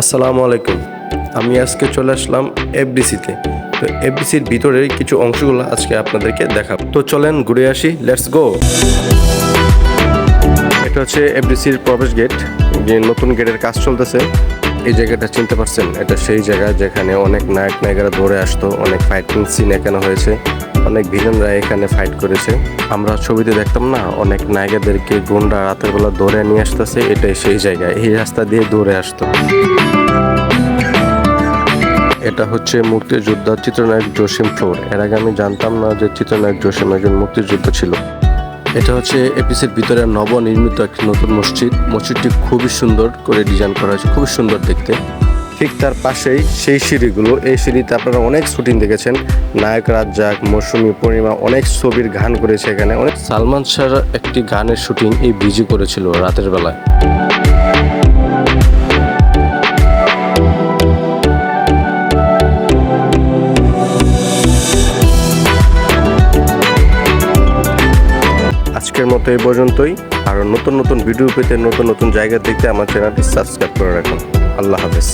আসসালামু আলাইকুম। আমি আজকে চলে আসলাম এফডিসিতে তো। এফডিসির ভিতরের কিছু অংশগুলো আজকে আপনাদেরকে দেখাবো। তো চলেন ঘুরে আসি, লেটস গো! এটা হচ্ছে এফডিসির প্রবেশ গেট, যে নতুন গেটের কাজ চলতেছে। এই জায়গাটা চিনতে পারছেন, এটা সেই জায়গা যেখানে অনেক নায়ক নায়িকারা দৌড়ে আসতো, অনেক ফাইটিং সিন এখানে হয়েছে। অনেক ভিলেনরা এখানে ফাইট করেছে। আমরা ছবিতে দেখতাম না, অনেক নায়িকাদেরকে গুন্ডা রাতের বেলা দৌড়ে নিয়ে আসতেছে, এটাই সেই জায়গা। এই রাস্তা দিয়ে দৌড়ে আসতো। এটা হচ্ছে মুক্তিযোদ্ধা চিত্রনায়ক জসিম ফ্লোর। এর আগে আমি জানতাম না যে চিত্রনায়ক জসিম একজন মুক্তিযোদ্ধা ছিল। এটা হচ্ছে এপিসির ভিতরে নবনির্মিত একটি নতুন মসজিদ। মসজিদটি খুবই সুন্দর করে ডিজাইন করা হয়েছে, খুবই সুন্দর দেখতে। ঠিক তার পাশেই সেই সিঁড়িগুলো। এই সিঁড়িতে আপনারা অনেক শুটিং দেখেছেন। নায়ক রাজ্জাক, মৌসুমী পূর্ণিমা অনেক ছবির গান করেছে এখানে। অনেক সালমান শাহর একটি গানের শুটিং এই ব্রিজে করেছিল রাতের বেলায়। আজকের মতো এই পর্যন্তই। আরও নতুন নতুন ভিডিও পেতে নতুন নতুন জায়গা দেখতে আমার চ্যানেলটি সাবস্ক্রাইব করে রাখুন। আল্লাহ হাফেজ।